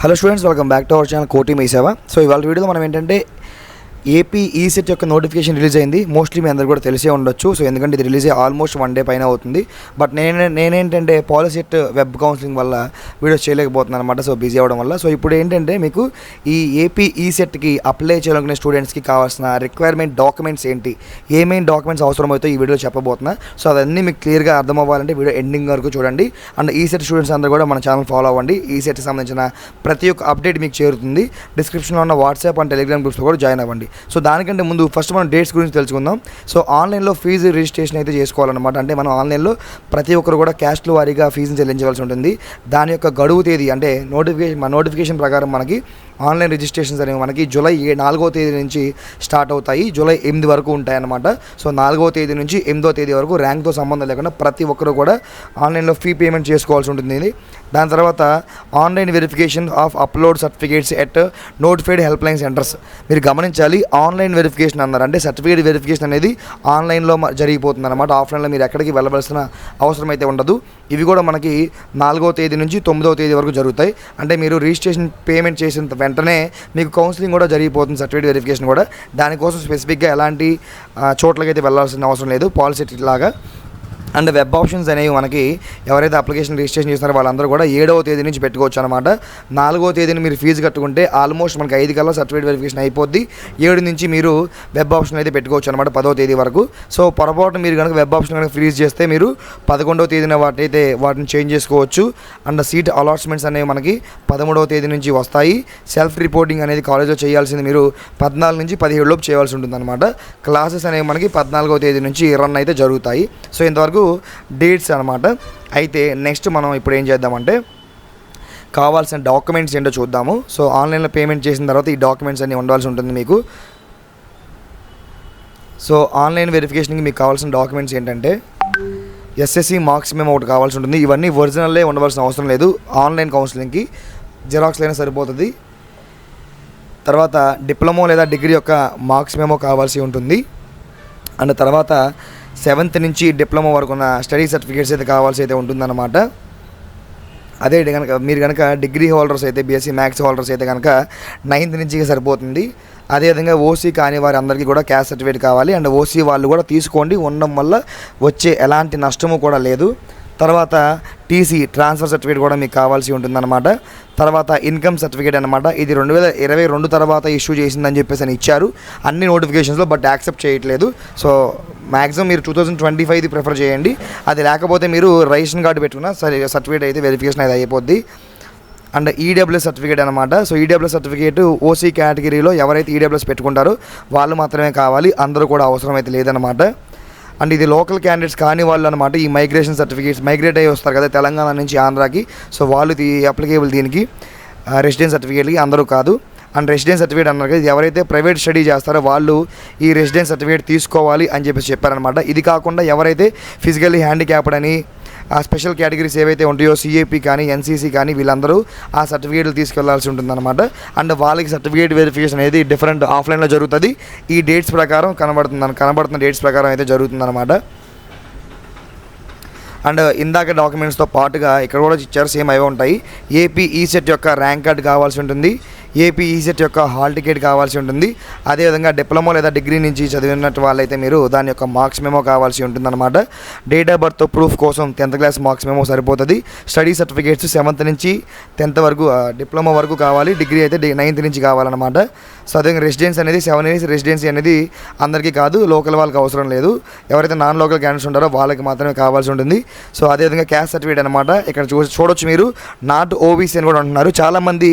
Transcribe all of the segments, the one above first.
Hello students welcome back to our channel కోటి మీ సేవ సో ఇవాళ వీడియోలో మనం ఏంటంటే ఏపీ ఈ సెట్ యొక్క నోటిఫికేషన్ రిలీజ్ అయింది. మోస్ట్లీ మీ అందరు కూడా తెలిసే ఉండొచ్చు. సో ఎందుకంటే ఇది రిలీజ్ అయ్యి ఆల్మోస్ట్ వన్ డే పైన అవుతుంది. బట్ నేను నేనేంటంటే పాలసెట్ వెబ్ కౌన్సిలింగ్ వల్ల వీడియోస్ చేయలేకపోతున్నాను అనమాట సో బిజీ అవ్వడం వల్ల. సో ఇప్పుడు ఏంటంటే మీకు ఈ ఏపీ ఈ సెట్కి అప్లై చేయాలనుకునే స్టూడెంట్స్కి కావాల్సిన రిక్వైర్మెంట్ డాక్యుమెంట్స్ ఏంటి? ఏమేమి డాక్యుమెంట్స్ అవసరమవుతాయో ఈ వీడియోలో చెప్పబోతున్నా. సో అవన్నీ మీకు క్లియర్గా అర్థం అవ్వాలంటే వీడియో ఎండింగ్ వరకు చూడండి. అండ్ ఈ సెట్ స్టూడెంట్స్ అందరూ కూడా మన ఛానల్ ఫాలో అవ్వండి. ఈ సెట్కి సంబంధించిన ప్రతి ఒక్క అప్డేట్ మీకు చేరుతుంది. డిస్క్రిప్షన్లో ఉన్న వాట్సాప్ అండ్ టెలిగ్రామ్ గ్రూప్స్లో కూడా జాయిన్ అవ్వండి. సో దానికంటే ముందు ఫస్ట్ మనం డేట్స్ గురించి తెలుసుకుందాం. సో ఆన్లైన్లో ఫీజు రిజిస్ట్రేషన్ అయితే చేసుకోవాలన్నమాట. అంటే మనం ఆన్లైన్లో ప్రతి ఒక్కరు కూడా క్యాష్లు వారీగా ఫీజుని చెల్లించవలసి ఉంటుంది. దాని యొక్క గడువు తేదీ అంటే నోటిఫికేషన్ మన నోటిఫికేషన్ ప్రకారం మనకి ఆన్లైన్ రిజిస్ట్రేషన్స్ అనేవి మనకి జూలై ఏ నాలుగో తేదీ నుంచి స్టార్ట్ అవుతాయి. జూలై ఎనిమిది వరకు ఉంటాయన్నమాట. సో నాలుగో తేదీ నుంచి ఎనిమిదో తేదీ వరకు ర్యాంక్తో సంబంధం లేకుండా ప్రతి ఒక్కరు కూడా ఆన్లైన్లో ఫీ పేమెంట్ చేసుకోవాల్సి ఉంటుంది దాని తర్వాత online verification of upload certificates at notified help line centers. మీరు గమనించాలి ఆన్లైన్ వెరిఫికేషన్ అన్నారు. అంటే సర్టిఫికేట్ వెరిఫికేషన్ అనేది ఆన్లైన్లో జరిగిపోతుంది అనమాట ఆఫ్లైన్లో మీరు ఎక్కడికి వెళ్ళవలసిన అవసరం అయితే ఉండదు. ఇవి కూడా మనకి నాలుగో తేదీ నుంచి తొమ్మిదవ తేదీ వరకు జరుగుతాయి. అంటే మీరు రిజిస్ట్రేషన్ పేమెంట్ చేసిన వెంటనే మీకు కౌన్సిలింగ్ కూడా జరిగిపోతుంది సర్టిఫికేట్ వెరిఫికేషన్ కూడా. దానికోసం స్పెసిఫిక్గా ఎలాంటి చోట్లకైతే వెళ్ళాల్సిన అవసరం లేదు. పాలసీ లాగా అండ్ వెబ్ ఆప్షన్స్ అనేవి మనకి ఎవరైతే అప్లికేషన్ రిజిస్ట్రేషన్ చేస్తారో వాళ్ళందరూ కూడా ఏడవ తేదీ నుంచి పెట్టుకోవచ్చు అనమాట నాలుగో తేదీని మీరు ఫీజు కట్టుకుంటే ఆల్మోస్ట్ మనకి ఐదు కల్లా సర్టిఫికేట్ వెరిఫికేషన్ అయిపోద్ది. ఏడు నుంచి మీరు వెబ్ ఆప్షన్ అయితే పెట్టుకోవచ్చు అనమాట పదో తేదీ వరకు. సో పొరపాటు మీరు కనుక వెబ్ ఆప్షన్ కనుక ఫ్రీజ్ చేస్తే మీరు పదకొండవ తేదీన వాటైతే వాటిని చేంజ్ చేసుకోవచ్చు. అండ్ సీట్ అలాట్మెంట్స్ అనేవి మనకి పదమూడవ తేదీ నుంచి వస్తాయి. సెల్ఫ్ రిపోర్టింగ్ అనేది కాలేజ్లో చేయాల్సింది మీరు పద్నాలుగు నుంచి పదిహేడు లోపు చేయాల్సి ఉంటుంది అనమాట క్లాసెస్ అనేవి మనకి పద్నాలుగో తేదీ నుంచి రన్ అయితే జరుగుతాయి. సో ఇంతవరకు డేట్స్ అనమాట అయితే నెక్స్ట్ మనం ఇప్పుడు ఏం చేద్దామంటే కావాల్సిన డాక్యుమెంట్స్ ఏంటో చూద్దాము. సో ఆన్లైన్లో పేమెంట్ చేసిన తర్వాత ఈ డాక్యుమెంట్స్ అన్నీ ఉండాల్సి ఉంటుంది మీకు. సో ఆన్లైన్ వెరిఫికేషన్కి మీకు కావాల్సిన డాక్యుమెంట్స్ ఏంటంటే ఎస్ఎస్సి మార్క్స్ మేము ఒకటి కావాల్సి ఉంటుంది. ఇవన్నీ ఒరిజినల్లే ఉండవలసిన అవసరం లేదు. ఆన్లైన్ కౌన్సిలింగ్కి జిరాక్స్ అయినా సరిపోతుంది. తర్వాత డిప్లొమా లేదా డిగ్రీ యొక్క మార్క్స్ మేమో కావాల్సి ఉంటుంది. అండ్ తర్వాత సెవెంత్ నుంచి డిప్లొమా వరకు ఉన్న స్టడీ సర్టిఫికేట్స్ అయితే కావాల్సి అయితే ఉంటుందన్నమాట. అదే కనుక మీరు కనుక డిగ్రీ హోల్డర్స్ అయితే బీఎస్సీ మ్యాథ్స్ హోల్డర్స్ అయితే కనుక నైన్త్ నుంచి సరిపోతుంది. అదేవిధంగా ఓసీ కాని వారి అందరికీ కూడా క్యాస్ట్ సర్టిఫికేట్ కావాలి. అండ్ ఓసీ వాళ్ళు కూడా తీసుకోండి. ఉండడం వల్ల వచ్చే ఎలాంటి నష్టము కూడా లేదు. తర్వాత టీసీ ట్రాన్స్ఫర్ సర్టిఫికేట్ కూడా మీకు కావాల్సి ఉంటుందన్నమాట. తర్వాత ఇన్కమ్ సర్టిఫికేట్ అనమాట ఇది రెండు వేల ఇరవై రెండు తర్వాత ఇష్యూ చేసిందని చెప్పేసి అని ఇచ్చారు. అన్ని నోటిఫికేషన్స్లో బట్ యాక్సెప్ట్ చేయట్లేదు. సో మ్యాక్సిమం మీరు టూ థౌజండ్ ట్వంటీ ఫైవ్ది ప్రిఫర్ చేయండి. అది లేకపోతే మీరు రేషన్ కార్డు పెట్టుకున్న సరే సర్టిఫికేట్ అయితే వెరిఫికేషన్ అయితే అయిపోద్ది. అండ్ ఈడబ్ల్యూఎస్ సర్టిఫికేట్ అనమాట సో ఈడబ్ల్యూఎస్ సర్టిఫికేట్ ఓసీ కేటగిరీలో ఎవరైతే ఈడబ్ల్యూఎస్ పెట్టుకుంటారో వాళ్ళు మాత్రమే కావాలి. అందరూ కూడా అవసరం అయితే లేదనమాట అండ్ ఇది లోకల్ క్యాండిడేట్స్ కాని వాళ్ళు అనమాట ఈ మైగ్రేషన్ సర్టిఫికేట్స్ మైగ్రేట్ అయ్యి వస్తారు కదా తెలంగాణ నుంచి ఆంధ్రాకి. సో వాళ్ళు అప్లికేబుల్ దీనికి రెసిడెన్స్ సర్టిఫికేట్కి అందరూ కాదు. అండ్ రెసిడెన్స్ సర్టిఫికేట్ అన్నారు కదా ఎవరైతే ప్రైవేట్ స్టడీ చేస్తారో వాళ్ళు ఈ రెసిడెన్స్ సర్టిఫికేట్ తీసుకోవాలి అని చెప్పేసి చెప్పారనమాట ఇది కాకుండా ఎవరైతే ఫిజికల్లీ హ్యాండిక్యాప్డ్ అని ఆ స్పెషల్ కేటగిరీస్ ఏవైతే ఉంటాయో సిఏపీ కానీ ఎన్సీసీ కానీ వీళ్ళందరూ ఆ సర్టిఫికేట్లు తీసుకెళ్ళాల్సి ఉంటుందన్నమాట. అండ్ వాళ్ళకి సర్టిఫికేట్ వెరిఫికేషన్ అనేది డిఫరెంట్ ఆఫ్లైన్లో జరుగుతుంది. ఈ డేట్స్ ప్రకారం కనబడుతుంది కనబడుతున్న డేట్స్ ప్రకారం అయితే జరుగుతుందన్నమాట. అండ్ ఇందాక డాక్యుమెంట్స్తో పాటుగా ఇక్కడ కూడా ఇచ్చారు సేమ్ అవే ఉంటాయి. ఏపీ ఈ సెట్ యొక్క ర్యాంక్ కార్డ్ కావాల్సి ఉంటుంది. ఏపీ ఈసెట్ యొక్క హాల్ టికెట్ కావాల్సి ఉంటుంది. అదేవిధంగా డిప్లొమా లేదా డిగ్రీ నుంచి చదివినట్టు వాళ్ళైతే మీరు దాని యొక్క మార్క్స్ మెమో కావాల్సి ఉంటుందన్నమాట. డేట్ ఆఫ్ బర్త్ ప్రూఫ్ కోసం టెన్త్ క్లాస్ మార్క్స్ మెమో సరిపోతుంది. స్టడీ సర్టిఫికేట్స్ సెవెంత్ నుంచి టెన్త్ వరకు డిప్లొమా వరకు కావాలి. డిగ్రీ అయితే నైన్త్ నుంచి కావాలన్నమాట. సో అదేవిధంగా రెసిడెన్స్ అనేది సెవెన్ ఇయర్స్ రెసిడెన్సీ అనేది అందరికీ కాదు లోకల్ వాళ్ళకి అవసరం లేదు. ఎవరైతే నాన్ లోకల్ క్యాండిడేట్స్ ఉంటారో వాళ్ళకి మాత్రమే కావాల్సి ఉంటుంది. సో అదేవిధంగా క్యాస్ట్ సర్టిఫికేట్ అనమాట ఇక్కడ చూ చూడొచ్చు మీరు. నాట్ ఓబీసీ అని కూడా అంటున్నారు. చాలామంది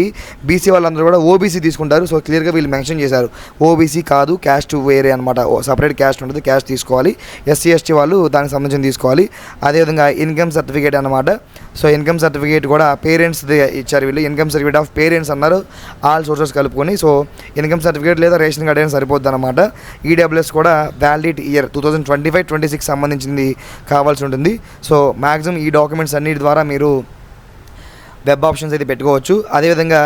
బీసీ వాళ్ళందరూ కూడా ఓబీసీ తీసుకుంటారు. సో క్లియర్గా వీళ్ళు మెన్షన్ చేశారు. ఓబీసీ కాదు క్యాస్ట్ వేరే అనమాట సపరేట్ క్యాస్ట్ ఉంటుంది క్యాస్ట్ తీసుకోవాలి. ఎస్సీ ఎస్టీ వాళ్ళు దానికి సంబంధించి తీసుకోవాలి. అదేవిధంగా ఇన్కమ్ సర్టిఫికేట్ అనమాట సో ఇన్కమ్ సర్టిఫికేట్ కూడా పేరెంట్స్ ఇచ్చారు వీళ్ళు. ఇన్కమ్ సర్టిఫికేట్ ఆఫ్ పేరెంట్స్ అన్నారు. ఆల్ సోర్సెస్ కలుపుకొని సో ఇన్కమ్ సర్టిఫికేట్ లేదా రేషన్ కార్డ్ అయినా సరిపోద్ది అనమాట ఈడబ్ల్యూఎస్ కూడా valid year two thousand twenty five twenty six సంబంధించింది కావాల్సి ఉంటుంది. సో మ్యాక్సిమం ఈ డాక్యుమెంట్స్ అన్నిటి ద్వారా మీరు వెబ్ ఆప్షన్స్ అయితే పెట్టుకోవచ్చు. అదేవిధంగా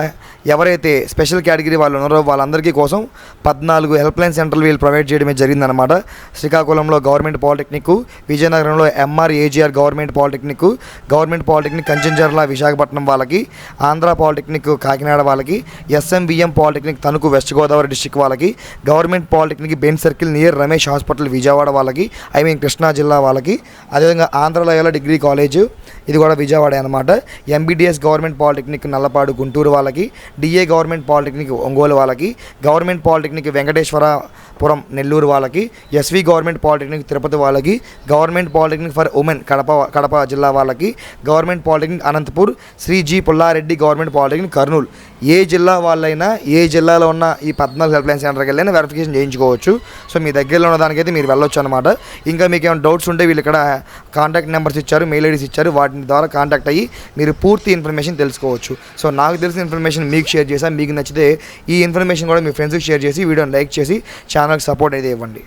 ఎవరైతే స్పెషల్ కేటగిరీ వాళ్ళు ఉన్నారో వాళ్ళందరికీ కోసం పద్నాలుగు హెల్ప్ లైన్ సెంటర్లు వీళ్ళు ప్రొవైడ్ చేయడమే జరిగిందనమాట శ్రీకాకుళంలో గవర్నమెంట్ పాలిటెక్నిక్ విజయనగరంలో MR AGR government polytechnic government polytechnic Kanchenjarla Visakhapatnam వాళ్ళకి ఆంధ్ర పాలిటెక్నిక్ కాకినాడ వాళ్ళకి SMBM polytechnic Tanuku west Godavari district వాళ్ళకి government polytechnic Benz circle near Ramesh hospital Vijayawada వాళ్ళకి ఐ మీన్ కృష్ణా జిల్లా వాళ్ళకి అదేవిధంగా ఆంధ్రలయల డిగ్రీ కాలేజ్ ఇది కూడా విజయవాడ అనమాట MBTS government government polytechnic Nallapadu Guntur వాళ్ళకి డిఏ గవర్నమెంట్ పాలిటెక్నిక్ ఒంగోలు వాళ్ళకి government polytechnic Venkateswarapuram Nellore వాళ్ళకి ఎస్వి గవర్నమెంట్ పాలిటెక్నిక్ తిరుపతి వాళ్ళకి government polytechnic for women Kadapa Kadapa జిల్లా వాళ్ళకి government polytechnic Anantapur Shri G Pulla Reddy government polytechnic Kurnool. ఏ జిల్లా వాళ్ళైనా ఏ జిల్లాలో ఉన్న ఈ పద్నాలుగు హెల్ప్ లైన్ సెంటర్కి వెళ్ళినా వెరిఫికేషన్ చేయించుకోవచ్చు. సో మీ దగ్గరలో ఉన్న దానికైతే మీరు వెళ్ళొచ్చు అనమాట ఇంకా మీకు ఏమైనా డౌట్స్ ఉంటే వీళ్ళు ఇక్కడ కాంటాక్ట్ నెంబర్స్ ఇచ్చారు మెయిల్ ఐడీస్ ఇచ్చారు వాటి ద్వారా కాంటాక్ట్ అయ్యి మీరు పూర్తి ఇన్ఫర్మేషన్ తెలుసుకోవచ్చు. సో నాకు తెలిసిన ఇన్ఫర్మేషన్ మీకు షేర్ చేశాను మీకు నచ్చితే ఈ ఇన్ఫర్మేషన్ కూడా మీ ఫ్రెండ్స్కి షేర్ చేసి వీడియోని లైక్ చేసి ఛానల్కి సపోర్ట్ అయితే ఇవ్వండి.